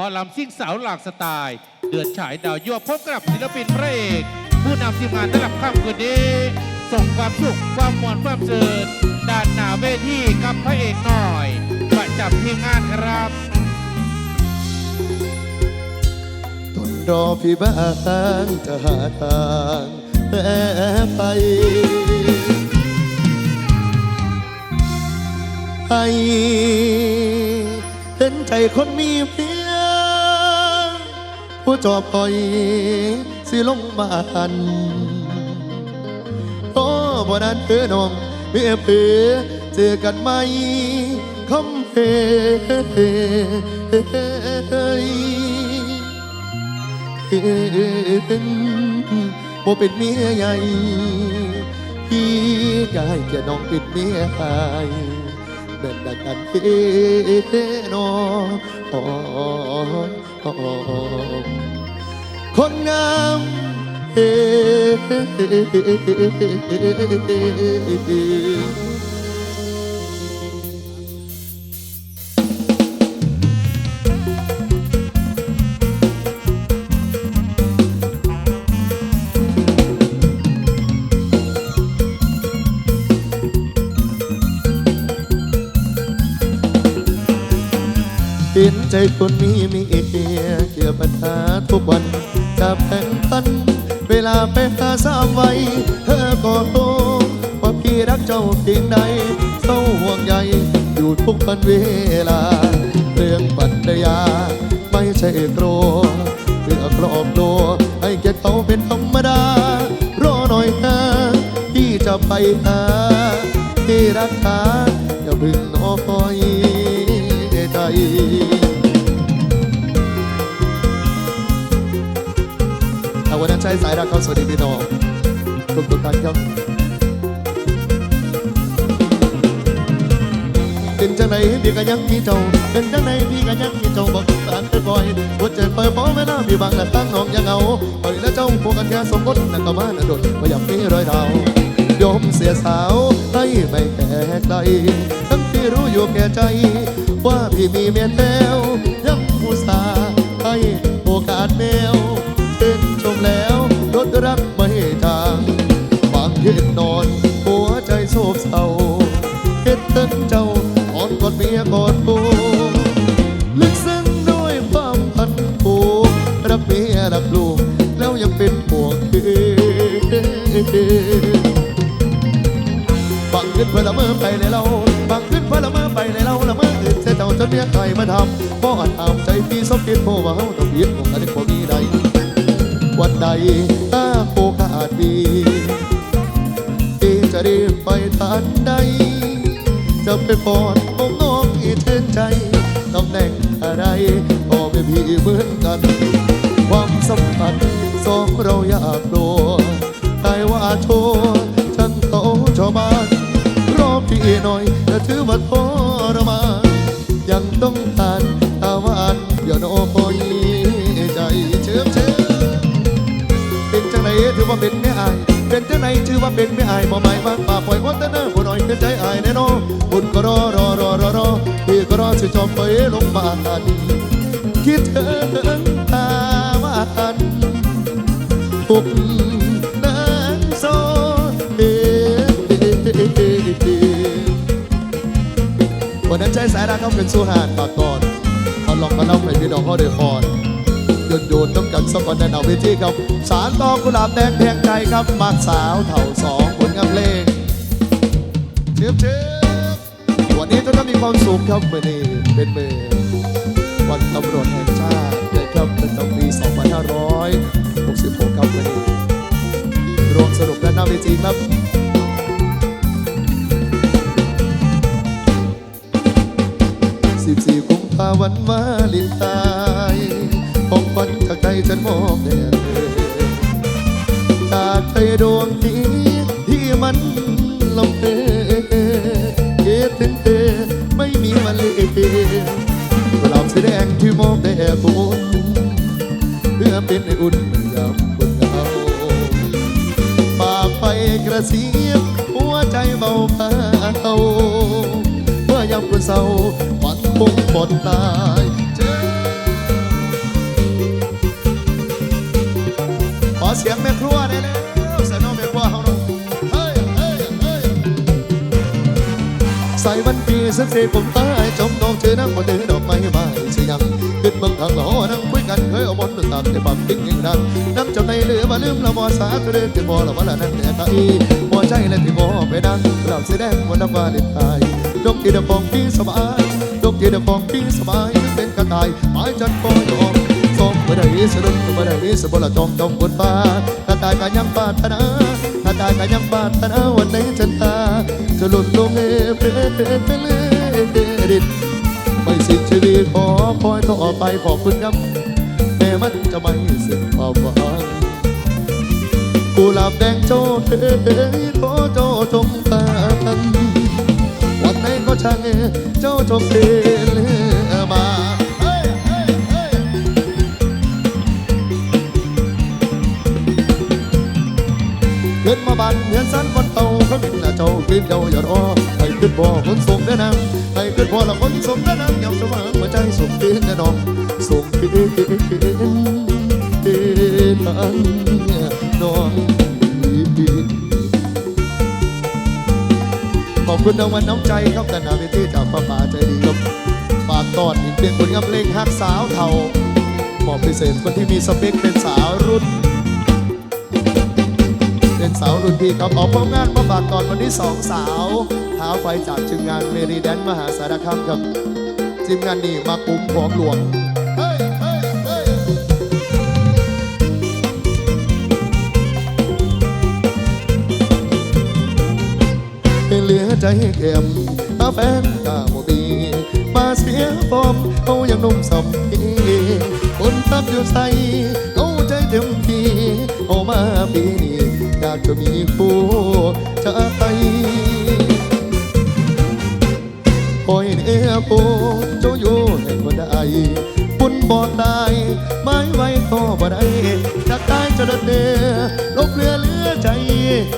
มอลำซิ่งสาวหลากสไตล์ เดือนฉายดาวยั่วพบกับศิลปินพระเอก ผู้นำทีมงานระดับข้ามคืนนี้ ส่งความสุขความมวลความเจิดด้านหน้าเวทีกับพระเอกหน่อยประจำทีมงานครับทนรอพี่บ้างจะหาทางแปรไปให้เห็นใจคนมีพี ผู้จอบคอยสิลงบ้านโอ้บ่นั้นเธอน้องเมียเผือเจอกันไหมคำเพบ่เป็นเมียใหญ่พี่กายแค่น้องเป็นเมียหายเดินดังกันเฮนออ๋ออ๋อ คนงามเฮเห็นใจคนมีมีเอียเกี่ยว ปัญหาทุกวันจะแบ่งปัน เวลาไปหาสามไว้เธอก็โตว่าพี่รักเจ้าเพียงใดเศร้าห่วงใยอยู่ทุกวันเวลา เรื่องปัญญาไม่ใช่โกลัวเพื่อครอบครัวให้เกียรติเขาเป็นธรรมดา รอหน่อยนะพี่จะไปหาที่รักษา ช้สายรักเขาสวัสดีพี่น้องทุกทุกท่านครับเป็นจังไหนพี่ก็ยังมีเจ้าเป็นจังไหนพี่ก็ยังมีเจ้าบอกตานไปบ่อยหัวใจเปิดป้อไม่น่ามีบางแต่ตั้งน้องยังเอาปล่อยแล้วเจ้าพวกกันแค่สมมตินั่นก็มาหน้าโดดไม่อยากมีรอยดาวยอมเสียสาวให้ไม่แก่ใจทั้งที่รู้อยู่แก่ใจ ว่าพี่มีเมียแล้วยังผู้สาห์ให้โอกาสแมว รักไม่จางบางเย็นนอนหัวใจโศกเศร้าเฮ็ดเต้นเจ้าอ่อนกอดเมียกอดปูลึกซึ้งด้วยความพันผูกรักเมียรักลูกแล้วยังเป็นห่วงคือบังขึ้นเพื่อละเมอไปเลยเราบังขึ้นเพื่อละเมอไปเลยเราละเมออื่นเสียเจ้าจนเมียใครมาทำบ่อาจทำใจพี่สมคิดโพว่าเฮาต้องผิดของกันบ่มีใด วันใดถ้าโอกาสดีที่จะรีบไปทันใด จะไปปอดของน้องอีเช่นใจตำแหน่งอะไรก็ไม่พี่เหมือนกัน ความสัมพันธ์สองเราอยากโดนแต่ว่าโชว์ฉันโตชาวบ้านรอบพี่หน่อยจะถือว่าทรมานยังต้องทานตาหวานอย่าโน ถือว่าเป็นแม่อาย เป็นเจังไหนถือว่าเป็นแม่อายบ่หมายมาป่ากปล่อยวันแต่เนิ่นบ่หน่อยเป็นใจอายแน่นอนบุญก็รอรอรอรอรอพี่ก็รอสิจอมไปลงบ้านคิดถึงตาหวานทุกนางโซเอวันนั้นใจสายรักเขาเป็นสุหานปากก่อนตอนลองมาเล่าให้พี่น้องเขาเดือดร้อน โยนโยนต้องกันสักวันแน่นอนเวทีครับ สารต่อกุหลาบแดงแพงใจครับมากสาวเถ่าสองผลงานเพลงเชิบเชิบวันนี้ทุกท่านมีความสุขครับเมื่อนี้เป็นเมื่อวันตำรวจแห่งชาติเดือนครับเป็นต้นปี 2566ครับเมื่อนี้รวมสรุปและน้าเวทีครับ14กุมภาวันวาลินไทน์ ของขวัญจากใจฉันมอบแด่เธอจากใจดวงนี้ที่มันลำเพอเกิดถึงเธอไม่มีวันเลือนกลาบสีแดงที่มอบแด่คุณเพื่อเป็นอุ่นยามบนเงาปากไปกระซิบหัวใจเบาเบาเมื่อยามคุณเศร้าวันคงบนตาย เสียงแม่ครัวได้แล้วใส่น้องแม่ครัวเขาเนาะเฮ้ยเฮ้ยเฮ้ยใส่วันปีสักสี่ผมตายจมดอกเจอนักมาเดินดอกไม้ใบสิยังขึ้นเบางทางหล่อนั่งคุยกันเคยเอาบนตักแต่ปักติ้งยังดังน้ำจ้าในเหลือมาลืมละมอสาเดินจะบ่ละว่าละนั่งแต่ตาอีบ่ใจและที่บ่ไปดังกล่าวแสดงวันน้ำวาเลนไทน์ดอกกีดฟองพี่สบายดอกกีดฟองพี่สบายเป็นกระต่ายหมายจันทร์ก็ยอม บ่ได้สะดุดบ่ได้สบละจองจองบนฟ้าถ้าตายก็ยังปาถนาถ้าตายก็ยังปาถนาวันไหนจันตาจะหลุดลงเอเปรตไปเลยดินไม่สิ้นชีวิตขอคอยต่อไปขอบคุณครับแม้มันจะไม่สิ้นความหวังกุหลาบแดงโจเฮ้ยโตโจจงกันวันไหนก็ช่างเจ้าจงเดินมา ขึ้นมาบันเหือนสันคนเตาเขาบินละเจ้าขึ้นเจ้าอย่ารอให้ขึ้นบ่อคนส่งได้นางให้ขึ้นบ่อละคนส่งได้นางยำสว่างหัวใจส่งขึ้นแน่นอนส่งขึ้นทางน้องขอบคุณรางวัลน้ำใจครับกันนาเวทีจากป้าป่าใจดีครับฝากตอนอีกเพียงผลงานเพลงฮักสาวเทามอบพิเศษคนที่มีสเปคเป็นสาวรุ่น สาวรุ่นพี่ครับออกพร้อมงานมาฝากก่อนวันนี้สองสาวท้าไฟจากทีมงานเมรีแดนมหาสารคามครับทีมงานนี้มากลุ่มของหลวงเป็นเหลือใจเข็มอาแฟนกาโมบีมาเสียฟอมเอาอย่างนุ่มสมพีคนทักอยู่ใส่เอาใจเต็มที่เอามาปีนี้ากจะมีคู่ใจคอยเนื้อโปเจ้าอยู่แห่งคนใดบุญบอดได้ไม้ไว้ก็บ่ได้จากตายจะเดินเดือลบเรือเหลือใจ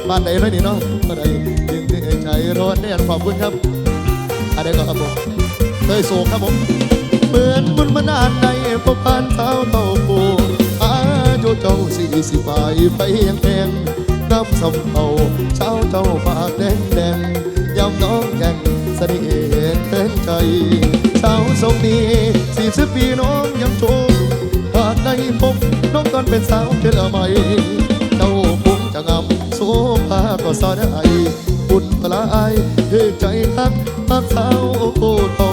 บ้านไหนไรนี่เนาะบ้านไหนยิงที่ใจร้อนแน่นขอบคุณครับอะไรก็ครับผมเตยโศกครับผมเหมือนบุญมานานในพบผ่านเท้าเต่าปูอาโจเจ้าสี่สิบไปไปยังแดง น้ำสำเภาเช้าเจ้าปากแดงแดงยำน้องแก่งเสน่ห์เต้นใจเช้าสมนี้สี่สิบปีน้องยังโชมหากได้พบน้องตอนเป็นสาวเทละไม่เจ้าคงจะงามโซภาก็สาได้บุญพลายเฮ้ใจฮักฮักสาวโอ้เท่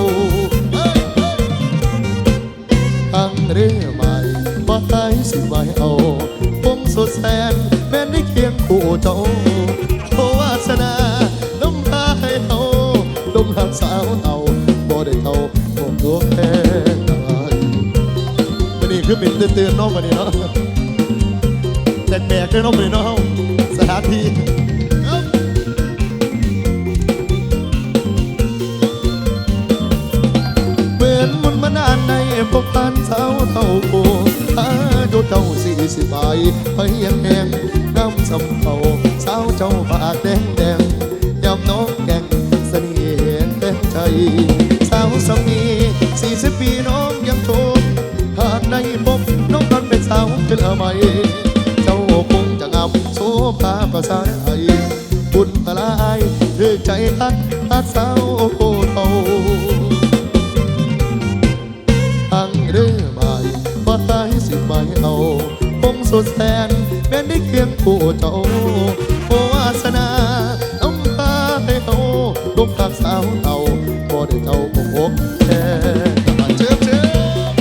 ได้เจ้าโทวาสนาน้ำตาให้เฮาดมหักสาวเต่าบ่ได้เท่าผมตัวแพ้ตายวันนี้คือเป็นเตือนๆน้องวันนี้เนาะแปลกๆด้วยน้องวันนี้เนาะสถานที่เอ้าเหมุนมานานในพวกพันสาวเท่าโกอายุเจ้าสี่สิบไปไปยังแหง สำเภาสาวเจ้าปากแดงแดงยำน้องแกงเสน่ห์เต้นใจสาวสมีสี่สิบปีน้องยังโชมหากในพบน้องนั้นเป็นสาวเป็นอะไรเจ้าคงจะงามโซภาภาษาไทยบุญพลายเรื่องใจฮักฮักสาวโคเท่าทางเรื่องใหม่ว่าตายสิใบเอา สุดแสนแม้นได้เคียงคู่เจ้าโอวาสนาน้ำตาให้เขาลูกหักสาวเต่าบ่ได้เจ้าคงอกแค่มาเชิบเชิบ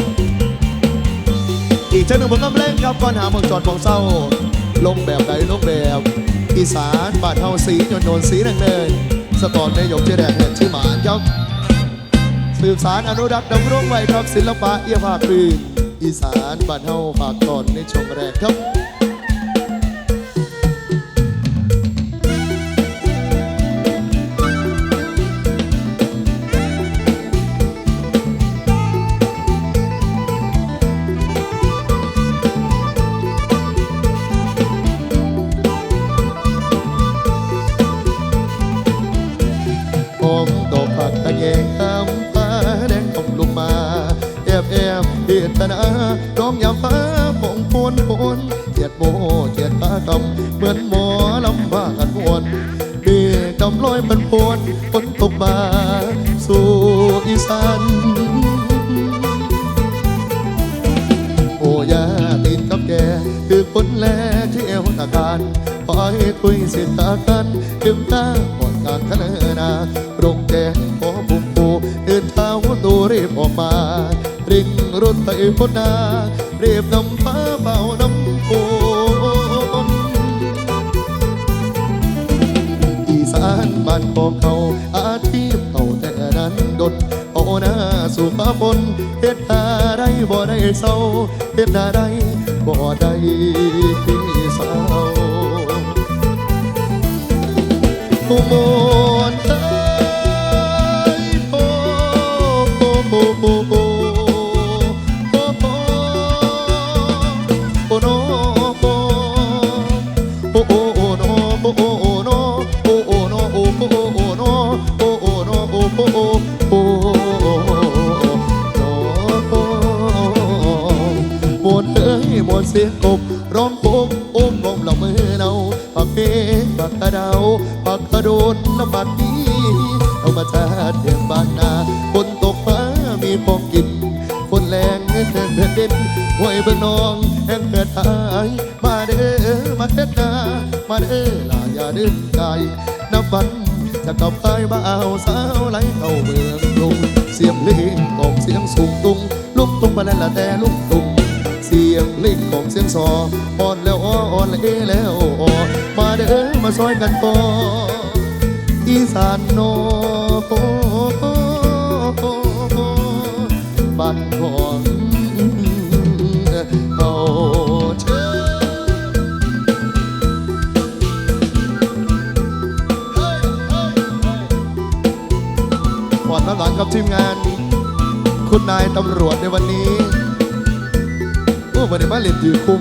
อีกเจ้าหนึ่งผมกำลังครับก่อนหาเมืองจอดมองเศร้า ลงแบบใดลงแบบ อีสานบานเฮาสีโยนโยนสีแดงเนินสปอร์ตในหยกเชื่อแดงเนี่ยชื่อหมานครับสืบสารอนุรักษ์ดำรงไว้ครับศิลปะเอี่ยภาคพื้น อีสานบ้านเฮาฝากก่อนในช่วงแรกครับ งแกงขอบุมปูเดินเท้าตูรีบออกมาริงรถไปพนาเรียบนำฟ้าเบาน้ำโอนอีสานบ้านของเขาอาชีพเขาแต่นั้นดดเอาหน้าสู่ฟ้าฝนเฮ็ดอะไรบ่ได้เศร้าเฮ็ดอะไรบ่ได้เศร้าผู้ มวนเสียงกบร้องโคกโอ้มงมละมือเนาปักเป้ปักกระเดาปักกระโดนละปักนี้เอามาชาเดือนบ้านนาคนตกฟ้ามีพองกินคนแรงเงินเดือนเดือนเด่นห้วยเบิ่งนองแห่งเกิดหายมาเด้อมาเฮ็ดนามาเด้อลาอย่าดื้อใจนับวันจะกลับไปบ่าสาวไหลเข้าเมืองกรุงเสียงเพลงของเสียงสูงตุงลุกตุงมาแล้วละแต่ลุกตุง เสียงเพลงของเสียงซออ่อนแล้วอ้ออ่อนแล้วเอแล้วอ้อมาเด้อมาซอยกันก่ออีสานโนบ้านของเราเชิญก่อนมาหลังกับทีมงาน คุณนายตำรวจในวันนี้ โอ้วันนี้มาเล่นถือคุ้ม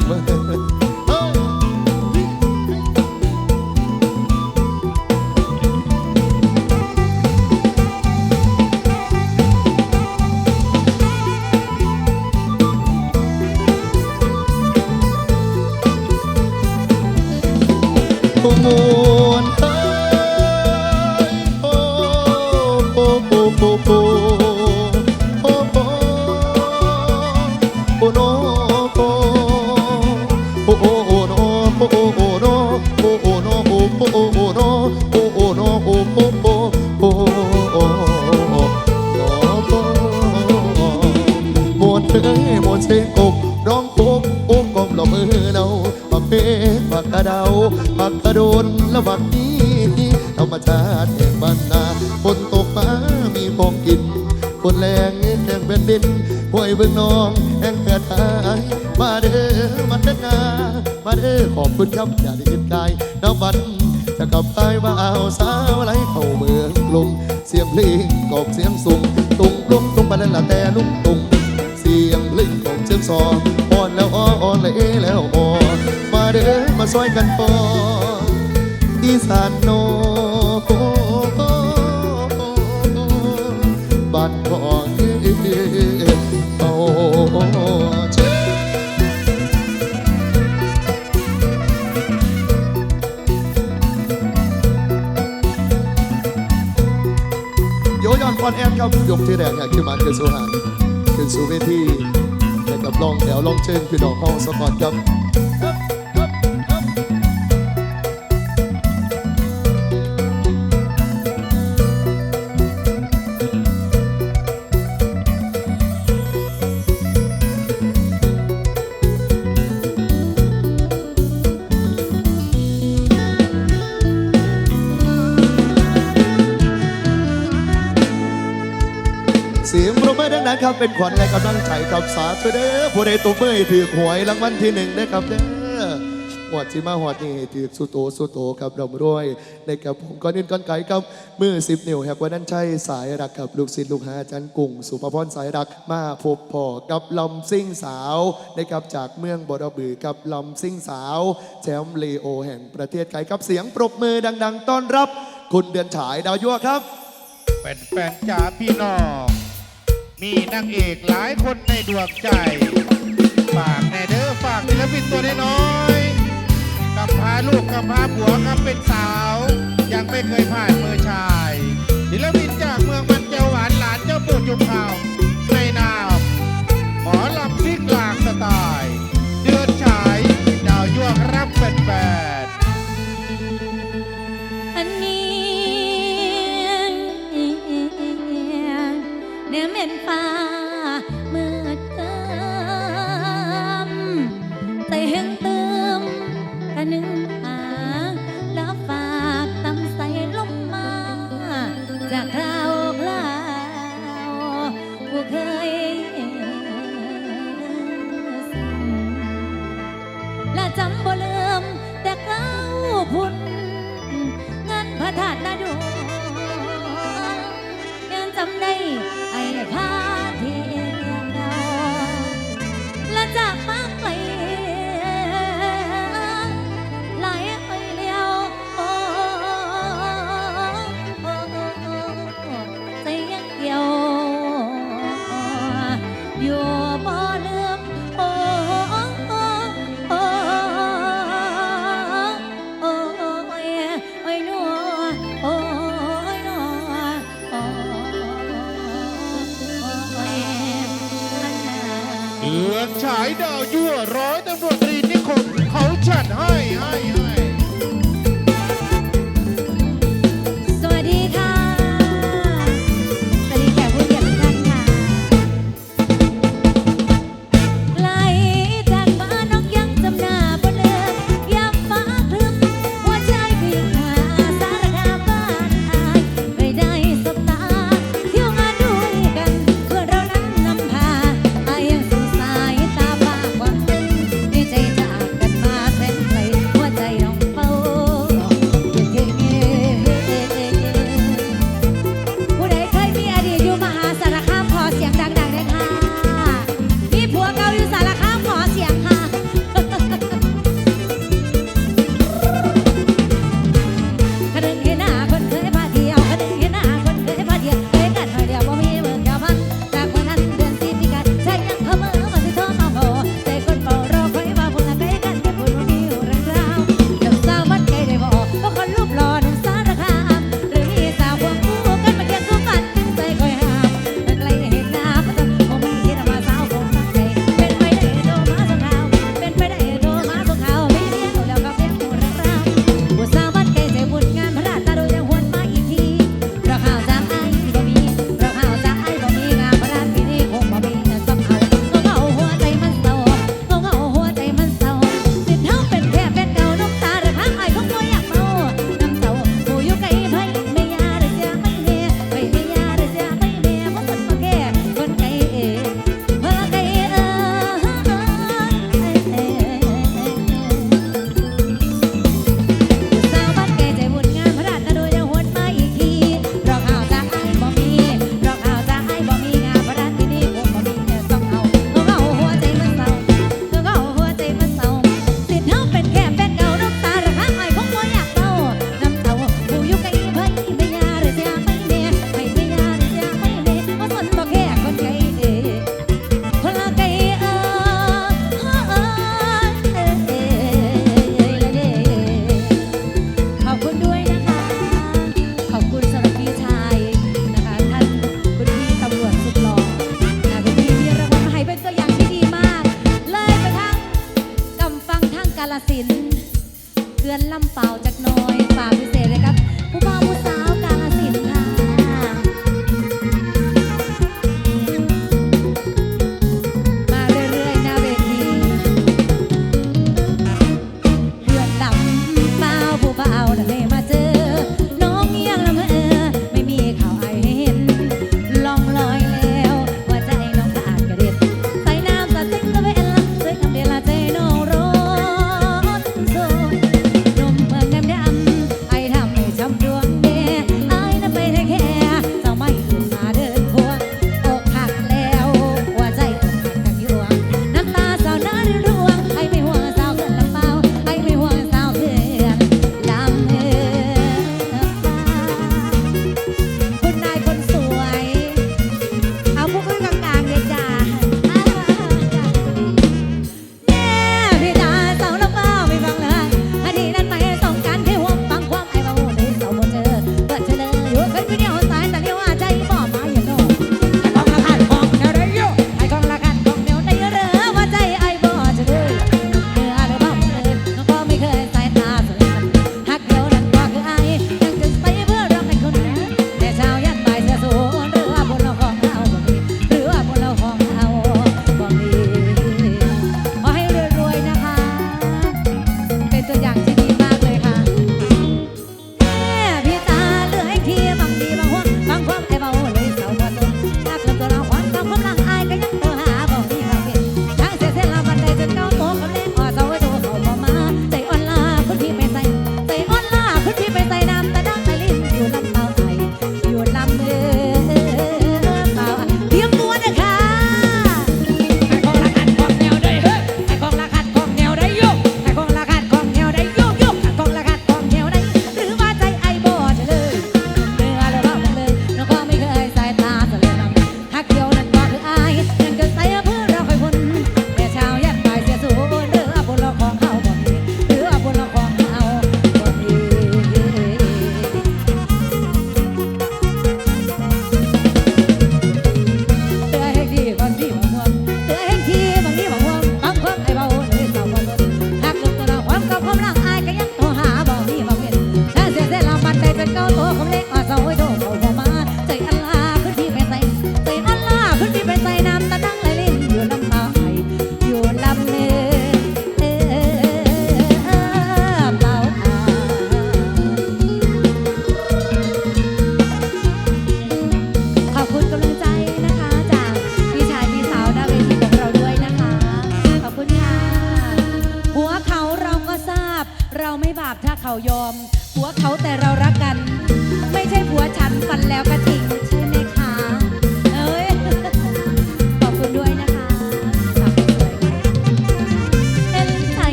ร้องโคกโอ้กลมละมือเนาปักเป๊กปักกระเดาปักกระโดนละบักนี้ธรรมชาติแห่งบ้านนาฝนตกมามีของกินคนแรงแห่งเป็นดินห้วยเบิ่งน้องแห่งเกิดหายมาเด้อมาเด้อนามาเด้อขอบคุณครับอย่าได้คิดกายน้ำบันจะกลับไปว่าเอาสาวไหลเข้าเมืองกรุงเสียงเพลงกอบเสียงสูงตุงตุงตุงไปแล้วละแต่ลุงตุงเสียงเพลงของเสียงซอ ออ้ออ่อนแล้วเอแล้วออมาเด้อมาซอยกันปออีสานโนบ้านขอเอาเชิญโยยอนฟอนแอนครับยกที่แรกอยากขึ้นมาขึ้นสู่หางขึ้นสู่เวที กับลองแถวลองเชิญพี่น้อกห้องสกอร์ตครับ ครับ เป็นขวัญและกำลังใจกับสาธุเด้อผู้ใดตัวเมื่อยถือหวยรางวัลที่หนึ่งนะครับเด้อหวดที่มาหวดนี่ถือสุโตสุโตครับเรารวยในกับผมก้อนนินก้อนไก่ครับมือสิบนิ้วแฮกวันนั้นใช่สายรักกับลูกศิษย์ลูกหาอาจันกุ้งสุภพรสายรักมาพบพ่อกับลำซิ่งสาวนะครับจากเมืองบอดบือกับลำซิ่งสาวแชมป์เลโอแห่งประเทศไทยครับเสียงปรบมือดัง ๆ ต้อนรับ คุณเดือนฉายดาวยั่วครับ แฟนๆจ๋าพี่น้อง มีนางเอกหลายคนในดวงใจ ฝากแนเด้อฝากศิลปินตัวน้อยๆกำพาลูกกำพาผัวกำเป็นสาว ยังไม่เคยผ่านมือชายศิลปินจากเมืองมันเจ้าหวานหลานเจ้าปู่จุกขาในนามหมอลำซิกหลากสไตล์ เดือนฉายดาวยั่วครับเป็นแฟน เม่นฟ้า เลือดฉายดาวยั่วร้อยตำรวจตรีนิคมเขาจัดให้ให้ให้าจากน้อยฝากพิเศษเลยครับผู้บ่าวผู้สาว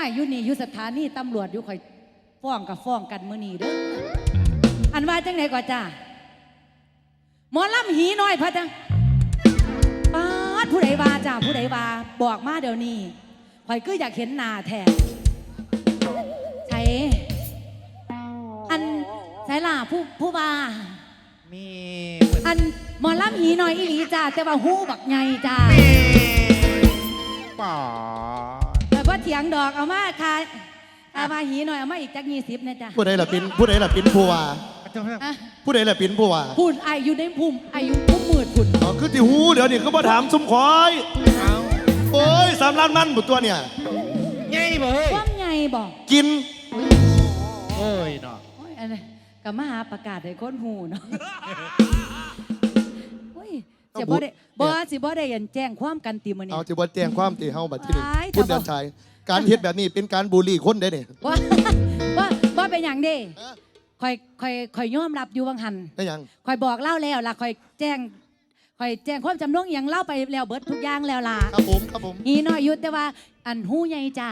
ห่วยอยู่นี่อยู่สถานีตำรวจอยู่คอยฟ้องกับฟ้องกันมื้อนี้เด้ออันว่าจังไหนก่อนจ้าหมอลำหีน้อยพะจังปาดผู้ใดว่าจ้าผู้ใดว่าบอกมาเดี๋ยวนี้ข่อยก็อยากเห็นหน้าแท้ใช่อันใช่ล่ะผู้ผู้ว่ามีอันหมอลำหีน้อยอีหลีจ้าแต่ว่าหูบักใหญ่จ้าป่า แต่ว่าเถียงดอกเอามาค่ะเอามาหีน้อยเอามาอีกจักยี่สิบนะจ้าผู้ใดล่ะเป็นผู้ใดล่ะเป็นผู้ว่าเจ้าพระอะผู้ใดล่ะเป็นผู้ว่าพูดอายุในภูมิอายุภูมิมืดพุ่นอ๋อคือที่หูเดี๋ยวนี้เขามาถามสมคอยเอาโอ้ยสามล้านมันบุตัวเนี่ย ไงเบ้ยความใหญ่บอกกินโอ้ยเนาะโอ้ยอันนี้กับมาหาประกาศให้คนหูเนาะโอ้ยเสียบ่ได้บ่สิบ่ได้ยันแจ้งความกันติมื้อนี้ เอาที่ว่าแจ้งความตีเฮาบัดที่นี่ว้าย คุณแต่เดิว่านชาย การเฮ็ดแบบนี้เป็นการบูลลี่คนได้เนี่ย ว่าว่าว่าเป็นหยังเด้คอยคอยคอยยอมรับอยู่วังหันได้ยังคอยบอกเล่าแล้วล่ะคอยแจ้งคอยแจ้งความจำนงอหย่างเล่าไปแล้วเบิดทุกอย่างแล้วล่ะครับผมครับผมอีน้อยอยุดแต่ว่าอันหูใหญ่จ้า